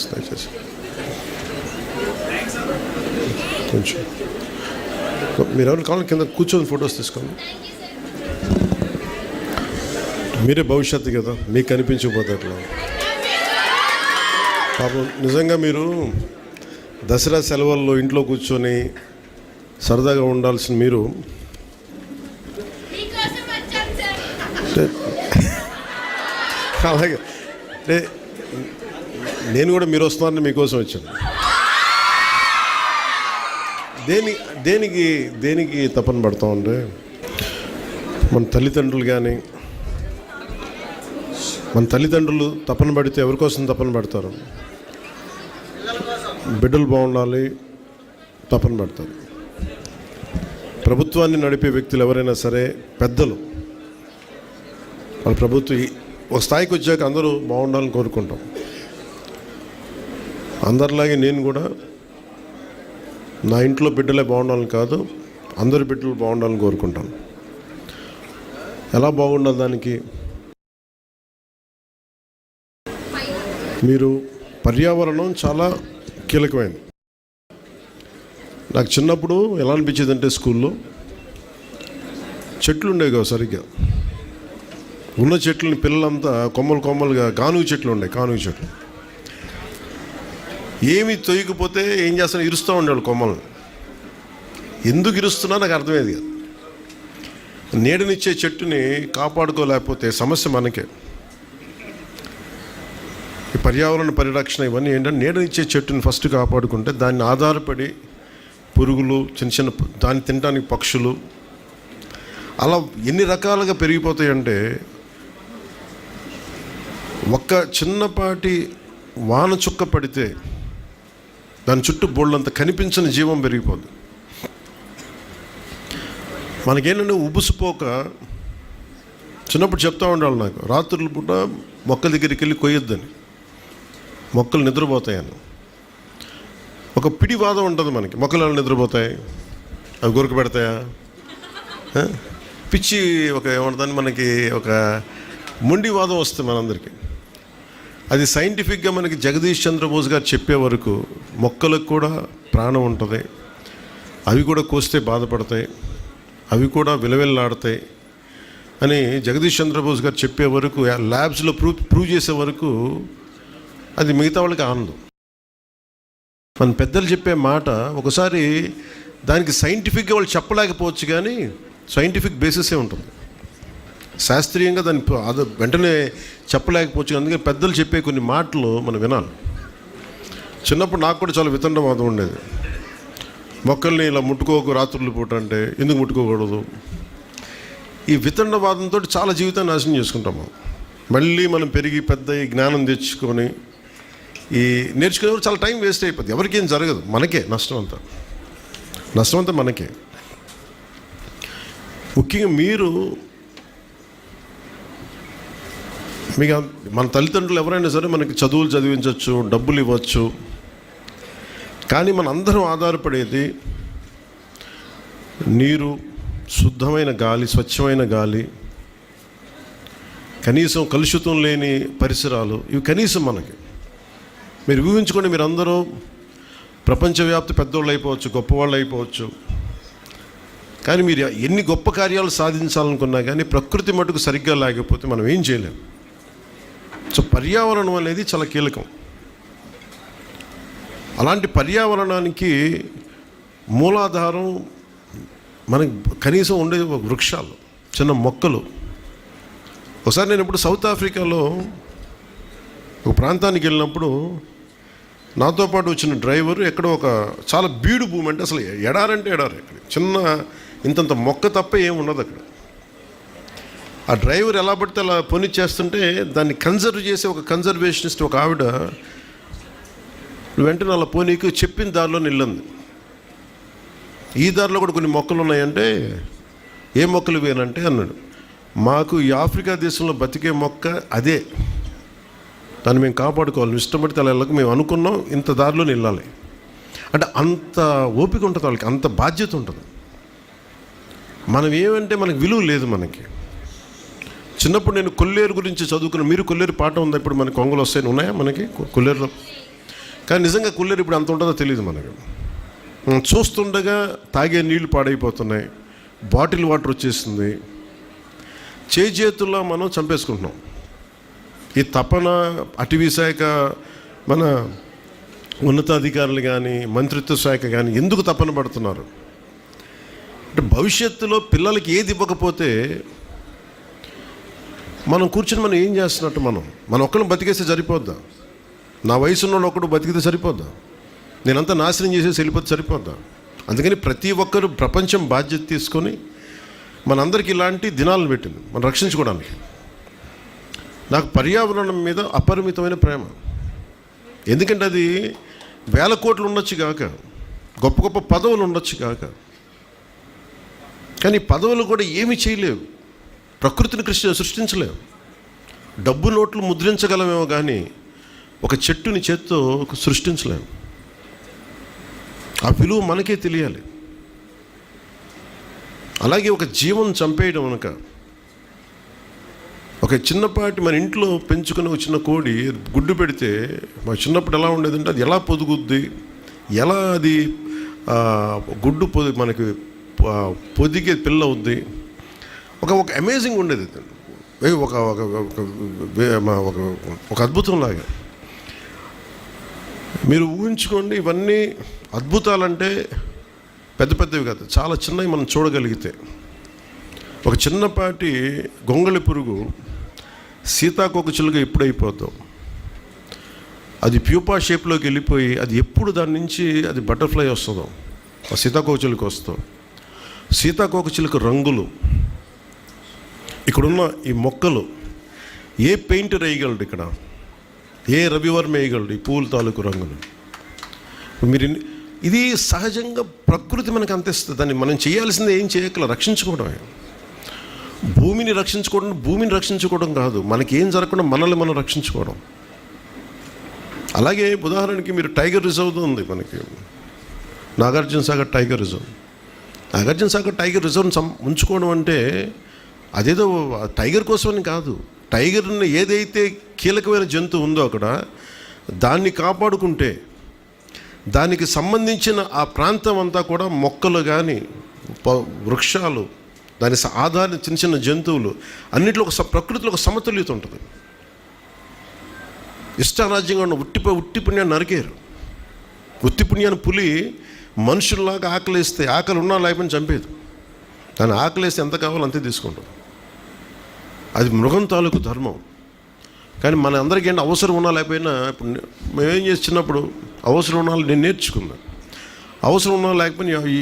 దయచేసి కొంచెం మీరు ఎవరు కావాలి కింద కూర్చొని ఫొటోస్ తీసుకోండి. మీరే భవిష్యత్తు కదా మీకు కనిపించకపోతే అట్లా పాపం నిజంగా మీరు దసరా సెలవుల్లో ఇంట్లో కూర్చొని సరదాగా ఉండాల్సిన మీరు అలాగే. అంటే నేను కూడా మీరు వస్తున్నారని మీకోసం వచ్చాను. దేని దేనికి దేనికి తపన పడతామంటే మన తల్లిదండ్రులు కానీ మన తల్లిదండ్రులు తపన పడితే ఎవరికోసం తపన పడతారు? బిడ్డలు బాగుండాలి తపన పడతారు. ప్రభుత్వాన్ని నడిపే వ్యక్తులు ఎవరైనా సరే పెద్దలు. వాళ్ళ ప్రభుత్వం ఒక స్థాయికి వచ్చాక అందరూ బాగుండాలని కోరుకుంటాం. అందరిలాగే నేను కూడా నా ఇంట్లో బిడ్డలే బాగుండాలని కాదు అందరి బిడ్డలు బాగుండాలని కోరుకుంటాను ఎలా బాగుండాలి దానికి? మీరు పర్యావరణం చాలా కీలకమైనది నాకు చిన్నప్పుడు ఎలా అనిపించేది అంటే స్కూల్లో చెట్లు ఉండేవి కావు సరిగ్గా. ఉన్న చెట్లని పిల్లలంతా కొమ్మలు కొమ్మలుగా కానుగు చెట్లు ఉండే కానుగ చెట్లు. ఏమి తొయ్యకపోతే ఏం చేస్తాను ఇరుస్తూ ఉండేవాళ్ళు కొమ్మలను. ఎందుకు ఇరుస్తున్నా నాకు అర్థమయ్యేది కాదు. నీడనిచ్చే చెట్టుని కాపాడుకోలేకపోతే సమస్య మనకే. ఈ పర్యావరణ పరిరక్షణ ఇవన్నీ ఏంటంటే నీడనిచ్చే చెట్టుని ఫస్ట్ కాపాడుకుంటే దాన్ని ఆధారపడి పురుగులు చిన్న చిన్న దాన్ని తినడానికి పక్షులు అలా ఎన్ని రకాలుగా పెరిగిపోతాయంటే ఒక్క చిన్నపాటి వాన చుక్క పడితే దాని చుట్టూ బోళ్ళంత కనిపించని జీవం పెరిగిపోద్ది మనకేంటంటే ఉబుసుపోక చిన్నప్పుడు చెప్తా ఉండాలి నాకు రాత్రులు పూట మొక్క దగ్గరికి వెళ్ళి కొయ్యొద్దని. మొక్కలు నిద్రపోతాయని. ఒక పిడివాదం ఉంటుంది మనకి మొక్కలు ఎలా నిద్రపోతాయి? అవి గురక పెడతాయా? పిచ్చి ఒక ఏమంటుందని మనకి ఒక మొండివాదం వస్తుంది మనందరికీ. అది సైంటిఫిక్గా మనకి జగదీష్ చంద్రబోస్ గారు చెప్పే వరకు మొక్కలకు కూడా ప్రాణం ఉంటుంది. అవి కూడా కోస్తే బాధపడతాయి. అవి కూడా విలవిల్లాడతాయి అని జగదీష్ చంద్రబోస్ గారు చెప్పే వరకు ల్యాబ్స్లో ప్రూవ్ ప్రూవ్ చేసే వరకు అది మిగతా వాళ్ళకి ఆనందం. మన పెద్దలు చెప్పే మాట ఒకసారి దానికి సైంటిఫిక్గా వాళ్ళు చెప్పలేకపోవచ్చు కానీ సైంటిఫిక్ బేసిసే ఉంటుంది. శాస్త్రీయంగా దాన్ని అది వెంటనే చెప్పలేకపోవచ్చు. అందుకని పెద్దలు చెప్పే కొన్ని మాటలు మనం వినాలి. చిన్నప్పుడు నాకు కూడా చాలా వితండవాదం ఉండేది. మొక్కల్ని ఇలా ముట్టుకోకు రాత్రులు పూట అంటే ఎందుకు ముట్టుకోకూడదు? ఈ వితండవాదంతో చాలా జీవితాన్ని నాశనం చేసుకుంటాము. మళ్ళీ మనం పెరిగి పెద్ద ఈ జ్ఞానం తెచ్చుకొని ఈ నేర్చుకునేవారు చాలా టైం వేస్ట్ అయిపోద్ది. ఎవరికేం జరగదు. మనకే నష్టం అంతా. నష్టం అంతా మనకే. ముఖ్యంగా మీరు మీకు మన తల్లిదండ్రులు ఎవరైనా సరే మనకి చదువులు చదివించవచ్చు డబ్బులు ఇవ్వచ్చు. కానీ మన అందరం ఆధారపడేది నీరు శుద్ధమైన గాలి స్వచ్ఛమైన గాలి కనీసం కలుషితం లేని పరిసరాలు ఇవి కనీసం మనకి. మీరు ఊహించుకోండి మీరు అందరూ ప్రపంచవ్యాప్త పెద్దోళ్ళు అయిపోవచ్చు గొప్పవాళ్ళు అయిపోవచ్చు. కానీ మీరు ఎన్ని గొప్ప కార్యాలు సాధించాలనుకున్నా కానీ ప్రకృతి మటుకు సరిగ్గా లేకపోతే మనం ఏం చేయలేము సో పర్యావరణం అనేది చాలా కీలకం. అలాంటి పర్యావరణానికి మూలాధారం మనకి కనీసం ఉండే ఒక వృక్షాలు చిన్న మొక్కలు. ఒకసారి నేను ఇప్పుడు సౌత్ ఆఫ్రికాలో ఒక ప్రాంతానికి వెళ్ళినప్పుడు నాతో పాటు వచ్చిన డ్రైవర్ ఎక్కడో ఒక చాలా బీడు భూమి అంటే అసలు ఎడారంటే ఎడారు ఇక్కడ. చిన్న ఇంతంత మొక్క తప్ప ఏమి ఉండదు అక్కడ. ఆ డ్రైవర్ ఎలా పడితే అలా పొనిచ్చేస్తుంటే దాన్ని కన్జర్వ్ చేసే ఒక కన్జర్వేషనిస్ట్ ఒక ఆవిడ వెంటనే అలా పోనీకి చెప్పిన దారిలో నిల్లంది ఈ దారిలో కూడా కొన్ని మొక్కలు ఉన్నాయంటే ఏ మొక్కలు వేనంటే అన్నాడు. మాకు ఈ ఆఫ్రికా దేశంలో బతికే మొక్క అదే. దాన్ని మేము కాపాడుకోవాలి. ఇష్టపడితే అలా వెళ్ళక. మేము అనుకున్నాం ఇంత దారిలో వెళ్ళాలి అంటే అంత ఓపిక ఉంటుంది వాళ్ళకి అంత బాధ్యత ఉంటుంది. మనం ఏమంటే మనకి విలువ లేదు మనకి. చిన్నప్పుడు నేను కొల్లేరు గురించి చదువుకున్న మీరు కొల్లేరు పాట ఉందా? ఇప్పుడు మనకి కొంగలు వస్తాయి ఉన్నాయా మనకి? కొల్లేరులో? కానీ నిజంగా కుల్లేరు ఇప్పుడు అంత ఉంటుందో తెలియదు మనకు. చూస్తుండగా తాగే నీళ్ళు పాడైపోతున్నాయి బాటిల్ వాటర్ వచ్చేసింది. చేతుల్లో మనం చంపేసుకుంటున్నాం. ఈ తపన అటవీ శాఖ మన ఉన్నతాధికారులు కానీ మంత్రిత్వ శాఖ కానీ ఎందుకు తపన పడుతున్నారు? అంటే భవిష్యత్తులో పిల్లలకి ఏది ఇవ్వకపోతే మనం కూర్చుని మనం ఏం చేస్తున్నట్టు మనం? మన ఒక్కరిని బతికేస్తే సరిపోద్దా? నా వయసు ఒకడు బతికితే సరిపోద్దా? నేనంతా నాశనం చేసేసి వెళ్ళిపోతే సరిపోద్దా? అందుకని ప్రతి ఒక్కరు ప్రపంచం బాధ్యత తీసుకొని మనందరికీ ఇలాంటి దినాలను పెట్టింది మనం రక్షించుకోవడానికి. నాకు పర్యావరణం మీద అపరిమితమైన ప్రేమ. ఎందుకంటే అది వేల కోట్లు ఉండొచ్చు కాక గొప్ప గొప్ప పదవులు ఉండొచ్చు కాక కానీ పదవులు కూడా ఏమి చేయలేవు. ప్రకృతిని కృష్ణ సృష్టించలేవు. డబ్బు నోట్లు ముద్రించగలమేమో కానీ ఒక చెట్టుని చేత్తో సృష్టించలేము. ఆ విలువ మనకే తెలియాలి. అలాగే ఒక జీవం చంపేయడం అనక ఒక చిన్నపాటి మన ఇంట్లో పెంచుకున్న ఒక చిన్న కోడి గుడ్డు పెడితే మా చిన్నప్పుడు ఎలా ఉండేదంటే అది ఎలా పొదుగుద్ది ఎలా అది గుడ్డు పొది మనకి పొదిగే పిల్ల ఉంది ఒక ఒక అమేజింగ్ ఉండేది. ఒక ఒక ఒక ఒక ఒక అద్భుతం లాగా మీరు ఊహించుకోండి ఇవన్నీ అద్భుతాలంటే పెద్ద పెద్దవి కాదు చాలా చిన్నవి మనం చూడగలిగితే. ఒక చిన్నపాటి గొంగళి పురుగు సీతాకోక చిలుక ఎప్పుడైపోతాం? అది ప్యూపా షేప్లోకి వెళ్ళిపోయి అది ఎప్పుడు దాని నుంచి అది బటర్ఫ్లై వస్తుందో? ఆ సీతాకోక చిలుక వస్తాం. సీతాకోక చిలుక రంగులు. ఇక్కడున్న ఈ మొక్కలు ఏ పెయింటర్ వేయగలడు ఇక్కడ? ఏ రవివర్మ వేయగలడు ఈ పూల తాలూకు రంగులు? మీరు ఇది సహజంగా ప్రకృతి మనకు అందిస్తుంది. దాన్ని మనం చేయాల్సింది ఏం చేయగల రక్షించుకోవడమే. భూమిని రక్షించుకోవడం భూమిని రక్షించుకోవడం కాదు. మనకి ఏం జరగకుండా మనల్ని మనం రక్షించుకోవడం. అలాగే ఉదాహరణకి మీరు టైగర్ రిజర్వ్ ఉంది మనకి. Nagarjuna Sagar tiger reserve. Nagarjuna Sagar tiger రిజర్వ్ని సం ఉంచుకోవడం అంటే అదేదో టైగర్ కోసమని కాదు. టైగర్ని ఏదైతే కీలకమైన జంతువు ఉందో అక్కడ దాన్ని కాపాడుకుంటే దానికి సంబంధించిన ఆ ప్రాంతం అంతా కూడా మొక్కలు కానీ ప- వృక్షాలు దాని స- ఆధార చిన్న చిన్న జంతువులు అన్నింటిలో ఒక స- ప్రకృతిలో ఒక సమతుల్యత ఉంటుంది. ఇష్టారాజ్యంగా ఉన్న ఉట్టిపై ఉట్టి పుణ్యాన్ని నరికేరు. ఉత్తి పుణ్యాన్ని పులి మనుషుల్లాగా ఆకలిస్తే ఆకలి ఉన్నా లేకపోయినా చంపేది. దాని ఆకలిస్తే ఎంత కావాలో అంతే తీసుకుంటాం అది మృగం తాలూకు ధర్మం. కానీ మన అందరికీ ఏంటి అవసరం ఉన్నా లేకపోయినా ఇప్పుడు మేమేం చేసి చిన్నప్పుడు అవసరం ఉన్నా నేను నేర్చుకున్నా. అవసరం ఉన్నా లేకపోయినా ఈ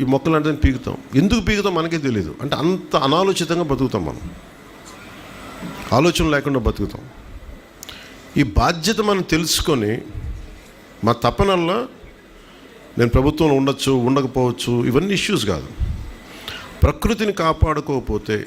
ఈ- మొక్కలు అంటే పీకుతాం. ఎందుకు పీకుతాం మనకే తెలియదు అంటే అంత అనాలోచితంగా బతుకుతాం మనం. ఆలోచన లేకుండా బతుకుతాం. ఈ బాధ్యత మనం తెలుసుకొని మా తపనల్లో నేను ప్రభుత్వంలో ఉండొచ్చు ఉండకపోవచ్చు ఇవన్నీ ఇష్యూస్ కాదు. ప్రకృతిని కాపాడుకోకపోతే